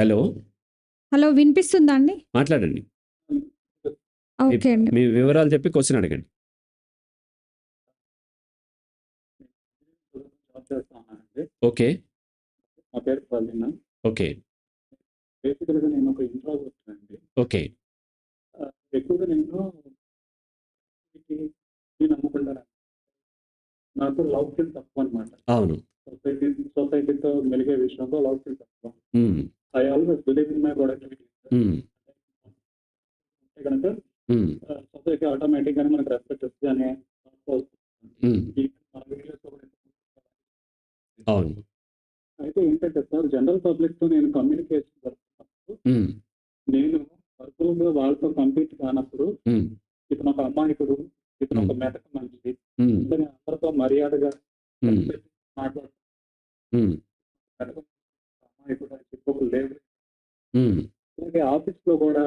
Hello. Hello వినిపిస్తుందా అండి? మాట్లాడండి. ఓకే అండి. మీ వివరాలు చెప్పి క్వశ్చన్ అడగండి. ఓకే. నా పేరు ప్రవీణ్. ఓకే. బేసికల్గా నేను ఒక ఓకే. ఎక్కువగా నేను నాకు లవ్ ఫీల్ తక్కువ అనమాట అవును. సొసైటీ సొసైటీతో మెలిగే విషయంలో లవ్ ఫీల్ తక్కువ. I always believe in my productivity కనుక సొసైటీ ఆటోమేటిక్ గానే మనకు రెస్పెక్ట్ వస్తుంది అనే అవును. అయితే ఏంటంటే సార్ జనరల్ పబ్లిక్తో నేను కమ్యూనికేషన్ జరుపుతున్నప్పుడు ఉమ్, నేను గా వాళ్ళతో కంపీట్ కానప్పుడు ఇతను ఒక అమాయకుడు ఇతను ఒక ఉమ్, ఇతను అందరితో మర్యాదగా ఉమ్, అలాగే ఆఫీస్లో కూడా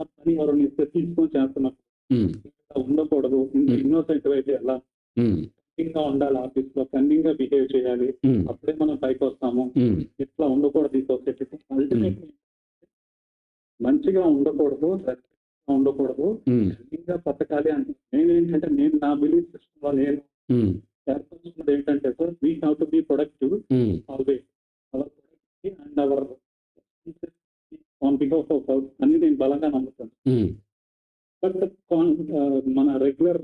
పని ఎవరిని ఇస్తే తీసుకొని చేస్తున్నప్పుడు ఉండకూడదు. ఇన్నోసెంట్ అయితే ఎలా? కన్నింగ్గా ఉండాలి ఆఫీస్లో కన్నింగ్గా బిహేవ్ చేయాలి. అప్పుడే మనం పైకి వస్తాము. ఇట్లా ఉండకూడదు ఈ సొసైటీ అల్టిమేట్ మంచిగా ఉండకూడదు గా ఉండకూడదు. ఇంకా బతకాలి అంటే నేను ఏంటంటే నేను నా బిలీఫ్ సిస్టమ్లో నేను ఏర్పరుచుకున్నది ఏంటంటే sir we have to be productive always our productivity and our on behalf of అని నేను బలంగా నమ్ముతాను బట్ మన రెగ్యులర్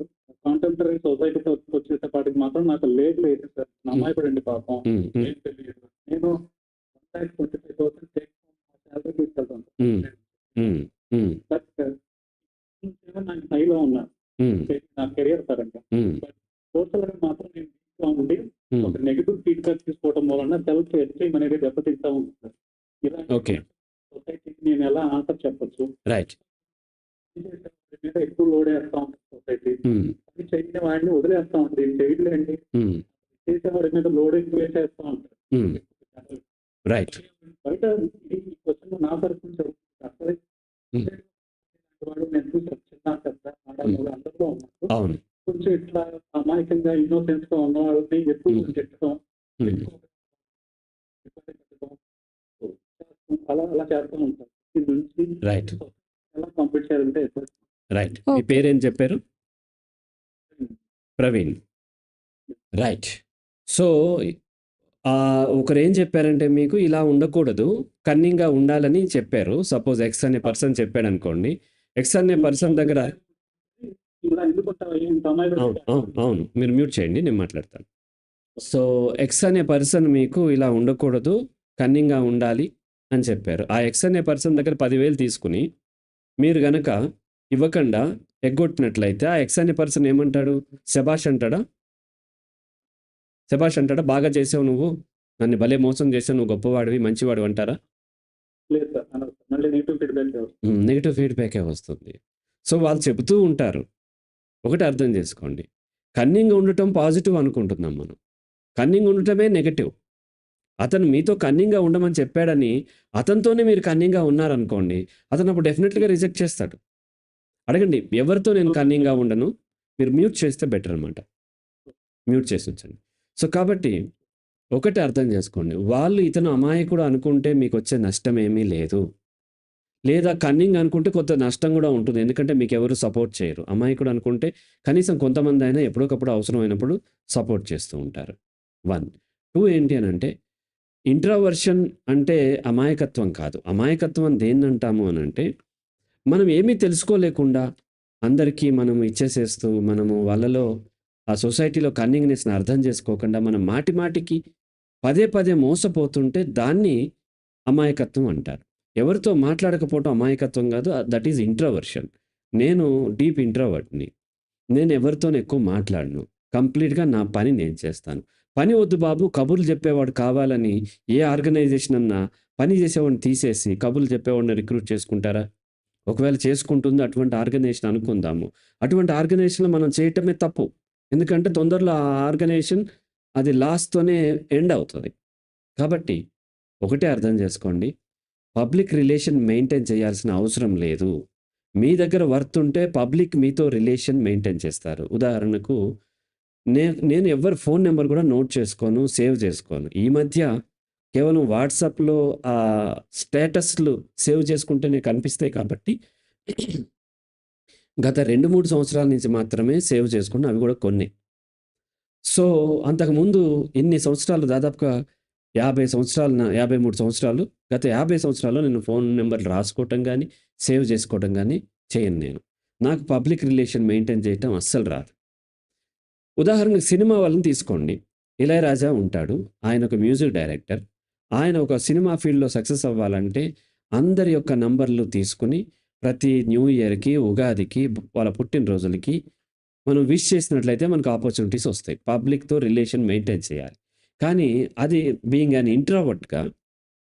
కాంటెంపరీ సొసైటీతో వచ్చేసేపాటికి మాత్రం నాకు లేదు లేదు సార్. నా అమ్మాయి కూడా అండి పాపం. ఏం తెలియదు. నేను one lakh twenty five thousand take salary తీసుకెళ్తాను. బట్ హైలో ఉన్నా. నా కెరియర్ పరంగా సోషల్గా మాత్రం నేను ఉండి ఒక నెగిటివ్ ఫీడ్బ్యాక్ తీసుకోవడం వలన సెల్ఫ్ ఎస్టీమ్ అనేది దెబ్బతింటా ఉంటుంది. ఇలాంటి Okay. సొసైటీకి నేను ఎలా ఆన్సర్ చెప్పొచ్చు? రైట్ మీద ఎక్కువ లోడ్ వేస్తా ఉంటుంది సొసైటీ ఉమ్, అది చేయని వాడిని వదిలేస్తా ఉంటుంది. ఇది చేయట్లేండి. ఉమ్, చేసేవాడి మీద లోడ్ ఎక్కువ వేసేస్తా ఉంటారు రైట్ బయట ఈ క్వశ్చన్ నా తరఫు నుంచి. అసలు Hmm. వాడు నేను పెద్ద ఆడవాళ్ళు అందరిలో ఉన్నారు కొంచెం ఇట్లా అమాయకంగా ఇన్నోసెన్స్గా ఉన్న వాళ్ళని ఎక్కువ. తిట్టడం ఉమ్, ఎక్కువ ఇబ్బంది పెట్టడం అలా అలా చేస్తూ ఉంటారు. దీని నుంచి రైట్ ఎలా కంప్లీట్ చేయాలంటే రైట్ మీ. పేరేం చెప్పారు? ప్రవీణ్. రైట్ సో ఆ, ఒకరు ఏం చెప్పారంటే మీకు ఇలా ఉండకూడదు కన్నింగ్గా ఉండాలని చెప్పారు. సపోజ్ ఎక్స్ అనే పర్సన్ చెప్పాడు అనుకోండి ఎక్స్ అనే పర్సన్ దగ్గర ఇలా ఎందుకుంటావు ఇంత అమాయకుడు అవును మీరు మ్యూట్ చేయండి నేను మాట్లాడతాను. సో ఎక్స్ అనే పర్సన్ మీకు ఇలా ఉండకూడదు కన్నింగ్గా ఉండాలి అని చెప్పారు. ఆ ఎక్స్ అనే పర్సన్ దగ్గర పదివేలు తీసుకుని మీరు గనక ఇవ్వకుండా ఎగ్గొట్టినట్లయితే ఆ ఎక్స్ అనే పర్సన్ ఏమంటాడు? శబాష్ అంటాడా? శబాష్ అంటాడా? బాగా చేసావు నువ్వు. నన్ను భలే మోసం చేసావు నువ్వు గొప్పవాడివి మంచివాడు అంటారా? నెగిటివ్ ఫీడ్బ్యాకే వస్తుంది. సో వాళ్ళు చెబుతూ ఉంటారు. ఒకటి అర్థం చేసుకోండి. కన్నింగ్ ఉండటం పాజిటివ్ అనుకుంటున్నాం మనం. కన్నింగ్ ఉండటమే నెగటివ్. అతను మీతో కన్నింగ్గా ఉండమని చెప్పాడని అతనితోనే మీరు కన్నింగ్గా ఉన్నారనుకోండి అతను అప్పుడు డెఫినెట్గా రిజెక్ట్ చేస్తాడు. అడగండి ఎవరితో నేను కన్నింగ్గా ఉండను? మీరు మ్యూట్ చేస్తే బెటర్ అనమాట మ్యూట్ చేసి ఉంచండి. సో కాబట్టి ఒకటి అర్థం చేసుకోండి. వాళ్ళు ఇతను అమాయకుడు అనుకుంటే మీకు వచ్చే నష్టం ఏమీ లేదు. లేదా కన్నింగ్ అనుకుంటే కొంత నష్టం కూడా ఉంటుంది. ఎందుకంటే మీకు ఎవరు సపోర్ట్ చేయరు అమాయకుడు అనుకుంటే కనీసం కొంతమంది అయినా ఎప్పటికప్పుడు అవసరమైనప్పుడు సపోర్ట్ చేస్తూ ఉంటారు. వన్ టూ ఏంటి అని అంటే ఇంట్రావర్షన్ అంటే అమాయకత్వం కాదు. అమాయకత్వం దేన్ని అంటాము అని అంటే మనం ఏమీ తెలుసుకోలేకుండా అందరికీ మనం ఇచ్చేసేస్తూ మనము వాళ్ళలో ఆ సొసైటీలో కన్నింగ్నెస్ని అర్థం చేసుకోకుండా మనం మాటి మాటికి పదే పదే మోసపోతుంటే దాన్ని అమాయకత్వం అంటారు. ఎవరితో మాట్లాడకపోవటం అమాయకత్వం కాదు. దట్ ఈజ్ ఇంట్రవర్షన్ నేను డీప్ ఇంట్రవర్ట్ని నేను ఎవరితోనే ఎక్కువ మాట్లాడను. కంప్లీట్గా నా పని నేను చేస్తాను. పని వద్దు బాబు కబుర్లు చెప్పేవాడు కావాలని ఏ ఆర్గనైజేషన్ అన్నా పని చేసేవాడిని తీసేసి కబుర్లు చెప్పేవాడిని రిక్రూట్ చేసుకుంటారా? ఒకవేళ చేసుకుంటుంది అటువంటి ఆర్గనైజేషన్ అనుకుందాము. అటువంటి ఆర్గనైజేషన్లో మనం చేయటమే తప్పు. ఎందుకంటే తొందరలో ఆ ఆర్గనైజేషన్ అది లాస్ట్తోనే ఎండ్ అవుతుంది. కాబట్టి ఒకటే అర్థం చేసుకోండి. పబ్లిక్ రిలేషన్ మెయింటైన్ చేయాల్సిన అవసరం లేదు. మీ దగ్గర వర్త్ ఉంటే పబ్లిక్ మీతో రిలేషన్ మెయింటైన్ చేస్తారు. ఉదాహరణకు నే నేను ఎవరి ఫోన్ నెంబర్ కూడా నోట్ చేసుకోను సేవ్ చేసుకోను. ఈ మధ్య కేవలం వాట్సాప్‌లో ఆ స్టేటస్‌లు సేవ్ చేసుకుంటేనే కనిపిస్తాయి కాబట్టి గత 2, 3 సంవత్సరాల నుంచి మాత్రమే సేవ్ చేసుకున్న అవి కూడా కొన్ని. సో, అంతకుముందు ఇన్ని సంవత్సరాలు దాదాపుగా 50 సంవత్సరాలు నా 53 సంవత్సరాలు. గత 50 సంవత్సరాల్లో నేను ఫోన్ నెంబర్లు రాసుకోవటం కానీ సేవ్ చేసుకోవటం కానీ చేయను నేను. నాకు పబ్లిక్ రిలేషన్ మెయింటైన్ చేయటం అస్సలు రాదు. ఉదాహరణకు సినిమా వాళ్ళని తీసుకోండి. 'ఇళయరాజా' ఉంటాడు. ఆయన ఒక మ్యూజిక్ డైరెక్టర్. ఆయన ఒక సినిమా ఫీల్డ్‌లో సక్సెస్ అవ్వాలంటే అందరి యొక్క నంబర్‌లు తీసుకొని ప్రతి న్యూ ఇయర్‌కి, ఉగాదికి, వాళ్ళ పుట్టినరోజులకి మనం విష్ చేసినట్లయితే మనకు ఆపర్చునిటీస్ వస్తాయి. పబ్లిక్‌తో రిలేషన్ మెయింటైన్ చేయాలి. కానీ అది బీయింగ్ అన్ ఇంట్రావర్ట్గా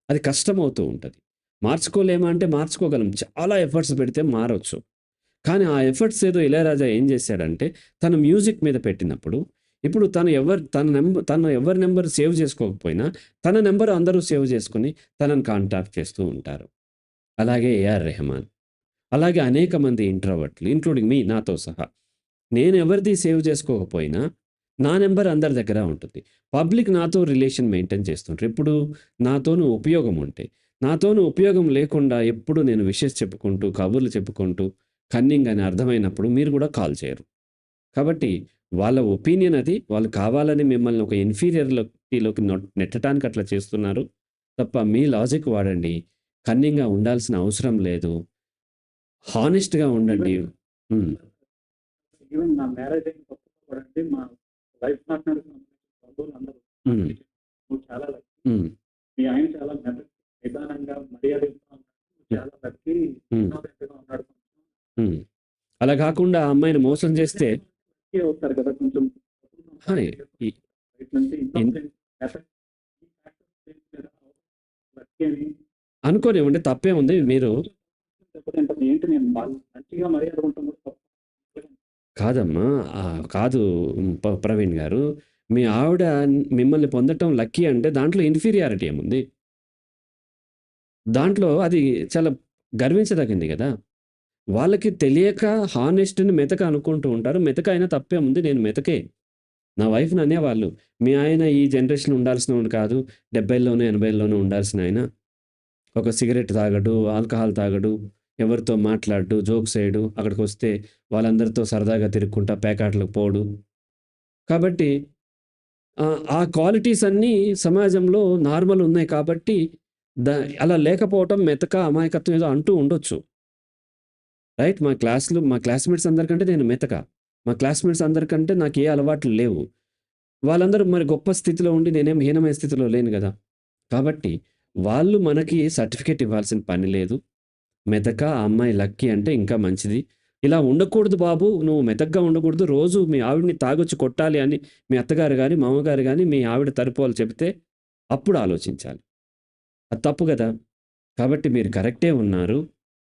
అది కష్టమవుతూ ఉంటుంది మార్చుకోలేమా అంటే మార్చుకోగలం. చాలా ఎఫర్ట్స్ పెడితే మారవచ్చు కానీ ఆ ఎఫర్ట్స్ ఏదో 'ఇళయరాజా' ఏం చేశాడంటే తన మ్యూజిక్ మీద పెట్టినప్పుడు ఇప్పుడు తను ఎవరు తన నెంబర్ తను ఎవరి నెంబర్ సేవ్ చేసుకోకపోయినా తన నెంబర్ అందరూ సేవ్ చేసుకుని తనను కాంటాక్ట్ చేస్తూ ఉంటారు. అలాగే 'ఏఆర్ రెహమాన్.' అలాగే అనేక మంది ఇంట్రోవర్ట్‌లు ఇంక్లూడింగ్ మీ నాతో సహా. నేను ఎవరిది సేవ్ చేసుకోకపోయినా నా నంబర్ అందరి దగ్గర ఉంటుంది. పబ్లిక్ నాతో రిలేషన్ మెయింటైన్ చేస్తుంటారు. ఎప్పుడు నాతోని ఉపయోగం ఉంటే. నాతోని ఉపయోగం లేకుండా ఎప్పుడు నేను విషెస్ చెప్పుకుంటూ, కబుర్లు చెప్పుకుంటూ కన్నింగ్ అని అర్థమైనప్పుడు మీరు కూడా కాల్ చేయరు. కాబట్టి వాళ్ళ ఒపీనియన్ అది. వాళ్ళు కావాలని మిమ్మల్ని ఒక ఇన్ఫీరియర్‌లోకి నెట్టడానికి అట్లా చేస్తున్నారు. తప్ప మీ లాజిక్ వాడండి. కన్నింగ్‌గా ఉండాల్సిన అవసరం లేదు. హానెస్ట్‌గా ఉండండి. హ్మ్. ఈవెన్ నా మ్యారేజ్ అయిన మా లైఫ్. "నువ్వు చాలా లక్కీ. మీ ఆయన చాలా నిదానంగా. నువ్వు చాలా లక్కీ. హ్మ్. ఇన్నోసెంట్‌గా ఉన్నాడు." హ్మ్. అలా కాకుండా అమ్మాయిని మోసం చేస్తే అవుతారు కదా కొంచెం అనుకోనివ్వండి తప్పేముంది. మీరు దెబ్బతింటది. ఏంటి నేను మంచిగా మర్యాద తప్పు. కాదమ్మా! కాదు ప్రవీణ్ గారు. మీ ఆవిడ మిమ్మల్ని పొందటం లక్కీ అంటే దాంట్లో ఇన్ఫీరియారిటీ ఏముంది? దాంట్లో అది చాలా గర్వించదగింది కదా వాళ్ళకి తెలియక హానెస్ట్‌ని మెతక అనుకుంటూ ఉంటారు. మెతక అయినా తప్పే ఉంది నేను మెతకే. నా వైఫ్‌ని అనేవాళ్ళు. మీ ఆయన ఈ జనరేషన్‌లో ఉండాల్సిన కాదు. 70లోనో, 80లోనో ఉండాల్సిన ఆయన. ఒక సిగరెట్ తాగడు, ఆల్కహాల్ తాగడు, ఎవరితో మాట్లాడు జోక్స్ అక్కడికి వస్తే వాళ్ళందరితో సరదాగా తిరుక్కుంటా పేకాటలకు పోడు. కాబట్టి ఆ క్వాలిటీస్ అన్నీ సమాజంలో నార్మల్ ఉన్నాయి కాబట్టి ద అలా లేకపోవటం మెతక, అమాయకత్వం ఏదో అంటూ ఉండొచ్చు. రైట్. మా క్లాస్‌లో మా క్లాస్‌మేట్స్ అందరికంటే నేను మెతక. మా క్లాస్‌మేట్స్ అందరికంటే నాకు ఏ అలవాట్లు లేవు. వాళ్ళందరూ మరి గొప్ప స్థితిలో ఉండి నేనేం హీనమైన స్థితిలో లేను కదా కాబట్టి వాళ్ళు మనకి సర్టిఫికేట్ ఇవ్వాల్సిన పని లేదు. మెతక, ఆ అమ్మాయి లక్కీ అంటే ఇంకా మంచిది. ఇలా ఉండకూడదు బాబు. నువ్వు మెతగ్గా ఉండకూడదు. రోజు మీ ఆవిడని తాగొచ్చి కొట్టాలి అని మీ అత్తగారు కానీ మామగారు కానీ మీ ఆవిడ తరపు చెబితే అప్పుడు ఆలోచించాలి. అది తప్పు కదా కాబట్టి మీరు కరెక్టే ఉన్నారు.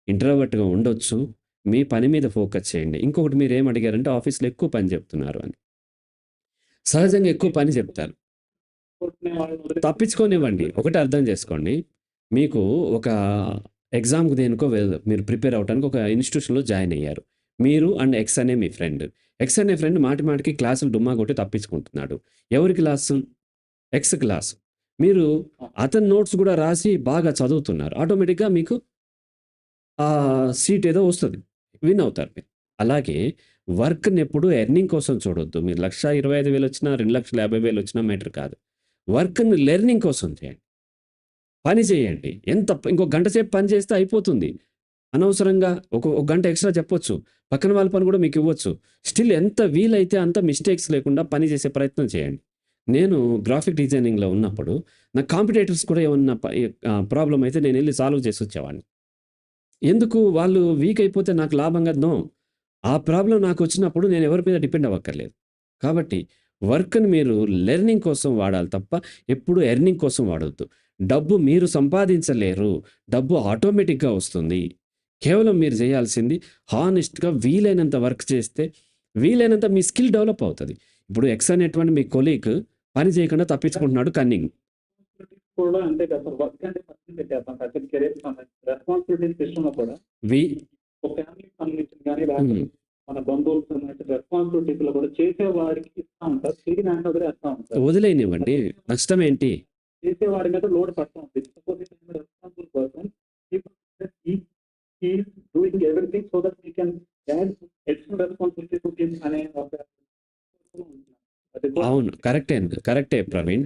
ఇంట్రోవర్ట్‌గా ఉండొచ్చు. మీ పని మీద ఫోకస్ చేయండి. ఇంకొకటి మీరు ఏం అడిగారంటే ఆఫీస్‌లో ఎక్కువ పని చెప్తున్నారు అని. సహజంగా ఎక్కువ పని చెప్తారు. తప్పించుకోనివ్వండి. ఒకటి అర్థం చేసుకోండి. మీకు ఒక ఎగ్జామ్‌కి దేనికో మీరు ప్రిపేర్ అవ్వటానికి ఒక ఇన్‌స్టిట్యూషన్‌లో జాయిన్ అయ్యారు. మీరు అండ్ ఎక్స్ అనే మీ ఫ్రెండ్. ఎక్స్ అనే ఫ్రెండ్ మాటి మాటికి క్లాసులు డుమ్మా కొట్టి తప్పించుకుంటున్నాడు. ఎవరి క్లాసు? X class. మీరు అతని నోట్స్ కూడా రాసి బాగా చదువుతున్నారు. ఆటోమేటిక్‌గా మీకు ఆ సీట్ ఏదో వస్తుంది విన్ అవుతారు మీరు. అలాగే వర్క్‌ని ఎప్పుడు ఎర్నింగ్ కోసం చూడొద్దు. మీరు 1,25,000 వచ్చినా, 2,50,000 వచ్చినా మ్యాటర్ కాదు. వర్క్‌ని లెర్నింగ్ కోసం చేయండి. పని చేయండి. ఎంత ఇంకో గంట సేపు పని చేస్తే అయిపోతుంది. అనవసరంగా ఒక ఒక గంట ఎక్స్‌ట్రా చెప్పొచ్చు. పక్కన వాళ్ళ పని కూడా మీకు ఇవ్వచ్చు. స్టిల్ ఎంత వీలైతే అంత మిస్టేక్స్ లేకుండా పని చేసే ప్రయత్నం చేయండి. నేను గ్రాఫిక్ డిజైనింగ్‌లో ఉన్నప్పుడు నా కాంపిటేటర్స్ కూడా ఏమన్నా ప్రాబ్లం అయితే నేను వెళ్ళి సాల్వ్ చేసి వచ్చేవాడిని. ఎందుకు వాళ్ళు వీక్ అయిపోతే నాకు లాభంగా నో. ఆ ప్రాబ్లం నాకు వచ్చినప్పుడు నేను ఎవరి మీద డిపెండ్ అవ్వక్కర్లేదు. కాబట్టి వర్క్‌ని మీరు లెర్నింగ్ కోసం వాడాలి తప్ప ఎప్పుడు ఎర్నింగ్ కోసం వాడొద్దు. డబ్బు మీరు సంపాదించలేరు. డబ్బు ఆటోమేటిక్‌గా వస్తుంది. కేవలం మీరు చేయాల్సింది హానెస్ట్‌గా వీలైనంత వర్క్ చేస్తే వీలైనంత మీ స్కిల్ డెవలప్ అవుతది. ఇప్పుడు ఎక్స్ అనేటువంటి మీ కొలీగ్ పని చేయకుండా తప్పించుకుంటున్నాడు కన్నింగ్. కూడా అంతే కదా సార్. వర్క్ అంటే పక్కన పెట్టేద్దాం. యాక్చువల్లీ కెరీర్‌కి సంబంధించి రెస్పాన్సిబిలిటీస్ విషయంలో కూడా వి ఒక ఫ్యామిలీకి సంబంధించిన గాని లేకపోతే హ్మ్. మన బంధువులకు సంబంధించిన రెస్పాన్సిబిలిటీస్‌లో కూడా చేసే వారికి ఇస్తా ఉంటారు. తిరిగి దాంట్లో వదిలేస్తా ఉంటారు. వదిలేయనివ్వండి. నష్టం ఏంటి? చేసే వాడి మీద లోడ్ పడుతూ ఉంటుంది suppose responsible person doing everything so that we can add additional responsibility to అనే ఒక అవును కరెక్టే అండి కరెక్టే ప్రవీణ్.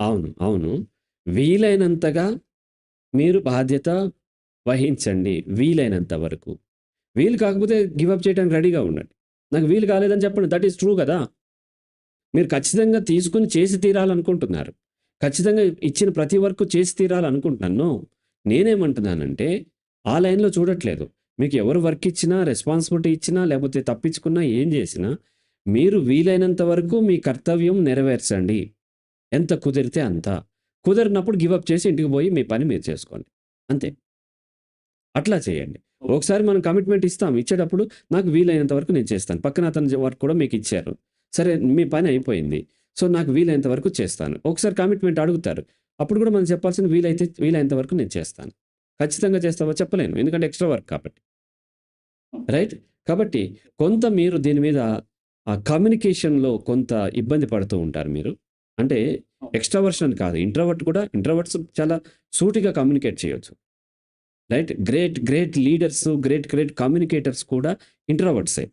అవును అవును. వీలైనంతగా మీరు బాధ్యత వహించండి వీలైనంత వరకు. వీలు కాకపోతే గివప్ చేయడానికి రెడీగా ఉండండి. నాకు వీలు కాలేదని చెప్పండి దట్ ఈస్ ట్రూ కదా. మీరు ఖచ్చితంగా తీసుకుని చేసి తీరాలనుకుంటున్నారు. ఖచ్చితంగా ఇచ్చిన ప్రతి వర్క్ చేసి తీరాలనుకుంటున్నాను. నేనేమంటున్నానంటే ఆ లైన్లో చూడట్లేదు. మీకు ఎవరు వర్క్ ఇచ్చినా రెస్పాన్సిబిలిటీ ఇచ్చినా లేకపోతే తప్పించుకున్నా ఏం చేసినా మీరు వీలైనంత వరకు మీ కర్తవ్యం నెరవేర్చండి. ఎంత కుదిరితే అంత. కుదిరినప్పుడు గివప్ చేసి ఇంటికి పోయి మీ పని మీరు చేసుకోండి. అంతే. అట్లా చేయండి. ఒకసారి మనం కమిట్మెంట్ ఇస్తాం. ఇచ్చేటప్పుడు నాకు వీలైనంత వరకు నేను చేస్తాను. పక్కన అతని వర్క్ కూడా మీకు ఇచ్చారు. సరే మీ పని అయిపోయింది. సో నాకు వీలైనంత వరకు చేస్తాను. ఒకసారి కమిట్మెంట్ అడుగుతారు. అప్పుడు కూడా మనం చెప్పాల్సిన వీలైతే వీలైనంత వరకు నేను చేస్తాను. ఖచ్చితంగా చేస్తావో చెప్పలేను. ఎందుకంటే ఎక్స్ట్రా వర్క్ కాబట్టి. రైట్ కాబట్టి కొంత మీరు దీని మీద ఆ కమ్యూనికేషన్లో కొంత ఇబ్బంది పడుతూ ఉంటారు మీరు. అంటే ఎక్స్ట్రావర్షన్ అని కాదు. ఇంట్రోవర్ట్ కూడా ఇంట్రోవర్ట్స్ చాలా సూటిగా కమ్యూనికేట్ చేయొచ్చు. Right great great leaders great great communicators కూడా ఇంట్రోవర్ట్సే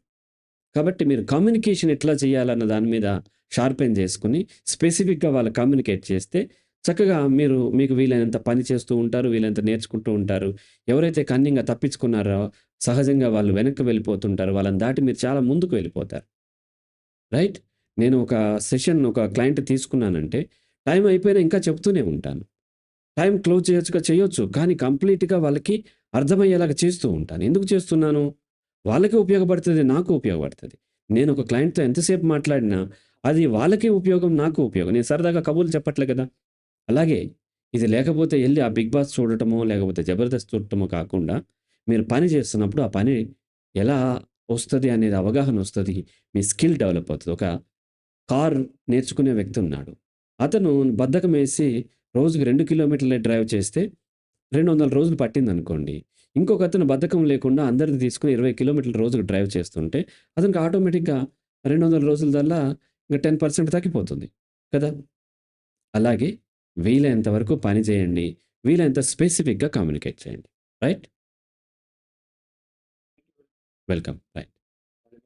కాబట్టి మీరు కమ్యూనికేషన్ ఎట్లా చేయాలన్న దాని మీద షార్పెన్ చేసుకుని స్పెసిఫిక్గా వాళ్ళు కమ్యూనికేట్ చేస్తే చక్కగా మీరు మీకు వీలైనంత పని చేస్తూ ఉంటారు వీలైనంత నేర్చుకుంటూ ఉంటారు. ఎవరైతే కన్నింగా తప్పించుకున్నారో సహజంగా వాళ్ళు వెనక్కి వెళ్ళిపోతుంటారు. వాళ్ళని దాటి మీరు చాలా ముందుకు వెళ్ళిపోతారు. రైట్? నేను ఒక సెషన్ ఒక క్లయింట్ తీసుకున్నానంటే టైం అయిపోయినా ఇంకా చెప్తూనే ఉంటాను. టైం క్లోజ్ చేయొచ్చుగా చేయొచ్చు కానీ కంప్లీట్గా వాళ్ళకి అర్థమయ్యేలాగా చేస్తూ ఉంటాను. ఎందుకు చేస్తున్నాను? వాళ్ళకి ఉపయోగపడుతుంది నాకు ఉపయోగపడుతుంది. నేను ఒక క్లయింట్తో ఎంతసేపు మాట్లాడినా అది వాళ్ళకే ఉపయోగం నాకు ఉపయోగం. నేను సరదాగా కబుర్లు చెప్పట్లే కదా. అలాగే ఇది లేకపోతే వెళ్ళి ఆ బిగ్ బాస్ చూడటమో లేకపోతే జబర్దస్త్ చూడటమో కాకుండా మీరు పని చేస్తున్నప్పుడు ఆ పని ఎలా వస్తుంది అనేది అవగాహన వస్తుంది మీ స్కిల్ డెవలప్ అవుతుంది. ఒక కార్ నేర్చుకునే వ్యక్తి ఉన్నాడు. అతను బద్ధకం వేసి రోజుకి రెండు కిలోమీటర్లే డ్రైవ్ చేస్తే రెండు వందల రోజులు పట్టింది అనుకోండి ఇంకొక అతను బద్ధకం లేకుండా అందరిని తీసుకుని ఇరవై కిలోమీటర్ల రోజుకు డ్రైవ్ చేస్తుంటే అతనికి ఆటోమేటిక్గా రెండు వందల రోజుల దల్లా ఇంకా టెన్ పర్సెంట్ తగ్గిపోతుంది కదా? అలాగే వీలైనంత వరకు పని చేయండి. వీలైనంత స్పెసిఫిక్గా కమ్యూనికేట్ చేయండి. Right welcome right